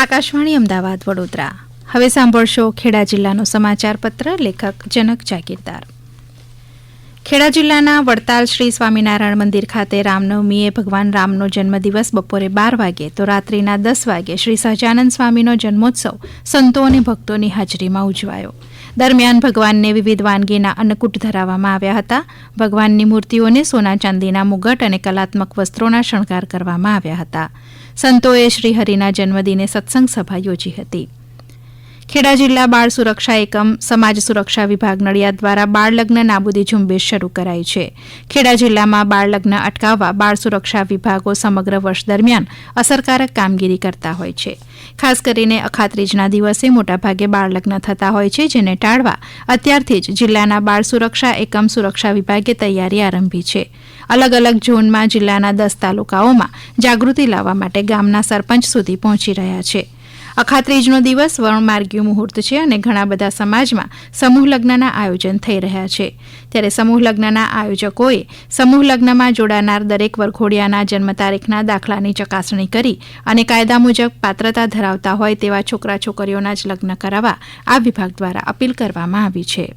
આકાશવાણી અમદાવાદ, વડોદરા. હવે સાંભળશો ખેડા જિલ્લાનો સમાચાર પત્ર લેખક, જનક, જાગીરદાર. ખેડા જિલ્લાના વડતાલ શ્રી સ્વામિનારાયણ મંદિર ખાતે રામનવમીએ ભગવાન રામનો જન્મદિવસ બપોરે બાર વાગે તો રાત્રિના દસ વાગે શ્રી સહજાનંદ સ્વામીનો જન્મોત્સવ સંતો અને ભક્તોની હાજરીમાં ઉજવાયો. દરમિયાન ભગવાનને વિવિધ વાનગીના અન્નકૂટ ધરાવવામાં આવ્યા હતા. ભગવાનની મૂર્તિઓને સોના ચાંદીના મુગટ અને કલાત્મક વસ્ત્રોના શણગાર કરવામાં આવ્યા હતા. સંતોએ શ્રીહરિના જન્મદિને સત્સંગ સભા યોજી હતી. ખેડા જિલ્લા બાળ સુરક્ષા એકમ, સમાજ સુરક્ષા વિભાગ નડિયાદ દ્વારા બાળ લગ્ન નાબૂદી ઝુંબેશ શરૂ કરાઈ છે. ખેડા જિલ્લામાં બાળ લગ્ન અટકાવવા બાળ સુરક્ષા વિભાગો સમગ્ર વર્ષ દરમિયાન અસરકારક કામગીરી કરતા હોય છે. ખાસ કરીને અખાત્રીજના દિવસે મોટાભાગે બાળ લગ્ન થતા હોય છે, જેને ટાળવા અત્યારથી જ જિલ્લાના બાળ સુરક્ષા એકમ સુરક્ષા વિભાગે તૈયારી આરંભી છે. અલગ અલગ ઝોનમાં જિલ્લાના દસ તાલુકાઓમાં જાગૃતિ લાવવા માટે ગામના સરપંચ સુધી પહોંચી રહ્યા છે. અખાત્રીજનો દિવસ વણમાર્ગીય મુહૂર્ત છે અને ઘણા બધા સમાજમાં સમૂહ લગ્નના આયોજન થઈ રહ્યા છે. ત્યારે સમૂહ લગ્નના આયોજકોએ સમૂહ લગ્નમાં જોડાનાર દરેક વરઘોડિયાના જન્મ તારીખના દાખલાની ચકાસણી કરી અને કાયદા મુજબ પાત્રતા ધરાવતા હોય તેવા છોકરા છોકરીઓના જ લગ્ન કરાવવા આ વિભાગ દ્વારા અપીલ કરવામાં આવી છે.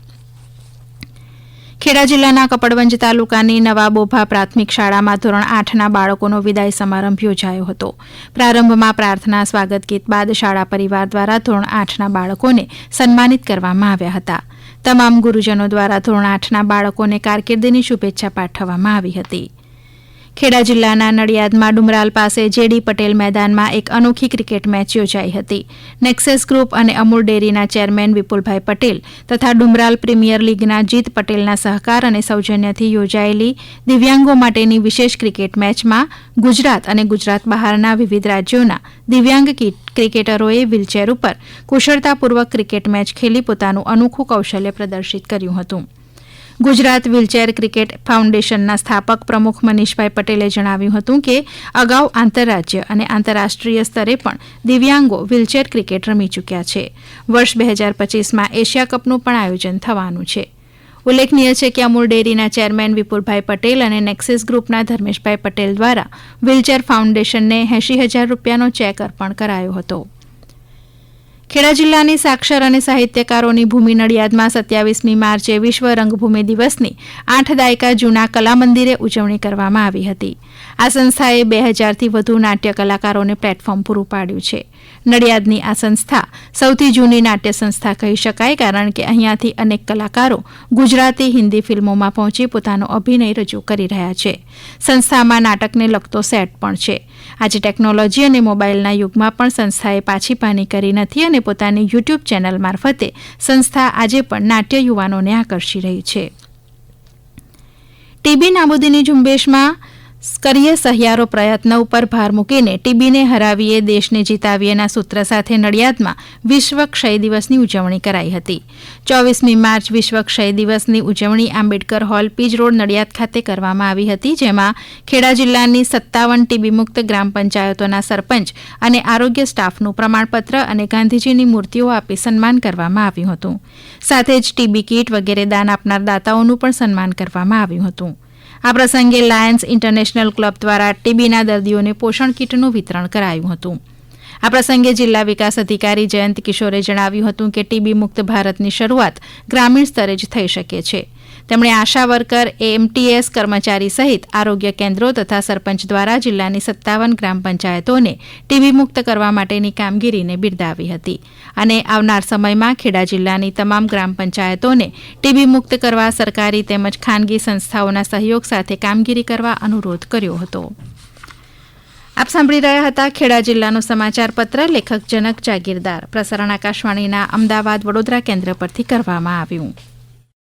ખેડા જિલ્લાના કપડવંજ તાલુકાની નવાબોભા પ્રાથમિક શાળામાં ધોરણ આઠના બાળકોનો વિદાય સમારંભ યોજાયો હતો. પ્રારંભમાં પ્રાર્થના, સ્વાગત ગીત બાદ શાળા પરિવાર દ્વારા ધોરણ આઠના બાળકોને સન્માનિત કરવામાં આવ્યા હતા. તમામ ગુરુજનો દ્વારા ધોરણ આઠના બાળકોને કારકિર્દીની શુભેચ્છા પાઠવવામાં આવી હતી. ખેડા જિલ્લાના નડિયાદમાં ડુમરાલ પાસે જેડી પટેલ મેદાનમાં એક અનોખી ક્રિકેટ મેચ યોજાઈ હતી. નેક્સેસ ગ્રુપ અને અમૂલ ડેરીના ચેરમેન વિપુલભાઈ પટેલ તથા ડુમરાલ પ્રીમિયર લીગના જીત પટેલના સહકાર અને સૌજન્યથી યોજાયેલી દિવ્યાંગો માટેની વિશેષ ક્રિકેટ મેચમાં ગુજરાત અને ગુજરાત બહારના વિવિધ રાજ્યોના દિવ્યાંગ ક્રિકેટરોએ વ્હીલચેર ઉપર કુશળતાપૂર્વક ક્રિકેટ મેચ ખેલી પોતાનું અનોખું કૌશલ્ય પ્રદર્શિત કર્યું હતું. ગુજરાત વ્હીલચેર ક્રિકેટ ફાઉન્ડેશનના સ્થાપક પ્રમુખ મનીષભાઈ પટેલે જણાવ્યું હતું કે અગાઉ આંતરરાજ્ય અને આંતરરાષ્ટ્રીય સ્તરે પણ દિવ્યાંગો વ્હીલચેર ક્રિકેટ રમી ચૂક્યા છે. વર્ષ બે હજાર પચીસમાં એશિયા કપનું પણ આયોજન થવાનું છે. ઉલ્લેખનીય છે કે અમૂલ ડેરીના ચેરમેન વિપુલભાઈ પટેલ અને નેક્સિસ ગ્રુપના ધર્મેશભાઈ પટેલ દ્વારા વ્હીલચેર ફાઉન્ડેશનને એંશી હજાર રૂપિયાનો ચેક અર્પણ કરાયો હતો. ખેડા જિલ્લાની સાક્ષર અને સાહિત્યકારોની ભૂમિ નડિયાદમાં સત્યાવીસમી માર્ચે વિશ્વ રંગભૂમિ દિવસની આઠ દાયકા જૂના કલા મંદિરે ઉજવણી કરવામાં આવી હતી. આ સંસ્થાએ બે હજારથી વધુ નાટ્ય કલાકારોને પ્લેટફોર્મ પૂરું પાડ્યું છે. નડિયાદની આ સંસ્થા સૌથી જૂની નાટ્ય સંસ્થા કહી શકાય કારણ કે અહીંયાથી અનેક કલાકારો ગુજરાતી, હિન્દી ફિલ્મોમાં પહોંચી પોતાનો અભિનય રજૂ કરી રહ્યા છે. સંસ્થામાં નાટકને લગતો સેટ પણ છે. આજે ટેકનોલોજી અને મોબાઈલના યુગમાં પણ સંસ્થાએ પાછી પાની કરી નથી અને પોતાની યુટ્યુબ ચેનલ મારફતે સંસ્થા આજે પણ નાટ્ય યુવાનોને આકર્ષી રહી છે. ટીબી નાબૂદીની ઝુંબેશમાં કરીએ સહિયારો પ્રયત્ન ઉપર ભાર મૂકીને ટીબીને હરાવીએ, દેશને જીતાવીએના સૂત્ર સાથે નડિયાદમાં વિશ્વ ક્ષય દિવસની ઉજવણી કરાઈ હતી. ચોવીસમી માર્ચ વિશ્વ ક્ષય દિવસની ઉજવણી આંબેડકર હોલ પીજ રોડ નડિયાદ ખાતે કરવામાં આવી હતી, જેમાં ખેડા જિલ્લાની સત્તાવન ટીબી મુક્ત ગ્રામ પંચાયતોના સરપંચ અને આરોગ્ય સ્ટાફનું પ્રમાણપત્ર અને ગાંધીજીની મૂર્તિઓ આપી સન્માન કરવામાં આવ્યું હતું. સાથે જ ટીબી કીટ વગેરે દાન આપનાર દાતાઓનું પણ સન્માન કરવામાં આવ્યું હતું. આ પ્રસંગે લાયન્સ ઇન્ટરનેશનલ ક્લબ દ્વારા ટીબીના દર્દીઓને પોષણ કીટનું વિતરણ કરાયું હતું. આ પ્રસંગે જિલ્લા વિકાસ અધિકારી જયંત કિશોરે જણાવ્યું હતું કે ટીબી મુક્ત ભારતની શરૂઆત ગ્રામીણ સ્તરે જ થઈ શકે છે. તેમણે આશા વર્કર એમટીએસ કર્મચારી સહિત આરોગ્ય કેન્દ્રો તથા સરપંચ દ્વારા જિલ્લાની સત્તાવન ગ્રામ પંચાયતોને ટીબી મુક્ત કરવા માટેની કામગીરીને બિરદાવી હતી અને આવનાર સમયમાં ખેડા જિલ્લાની તમામ ગ્રામ પંચાયતોને ટીબી મુક્ત કરવા સરકારી તેમજ ખાનગી સંસ્થાઓના સહયોગ સાથે કામગીરી કરવા અનુરોધ કર્યો હતો. આપ સાંભળી રહ્યા હતા ખેડા જિલ્લાનો સમાચાર પત્ર લેખક જનક જાગીરદાર. પ્રસારણ આકાશવાણીના અમદાવાદ વડોદરા કેન્દ્ર પરથી કરવામાં આવ્યું.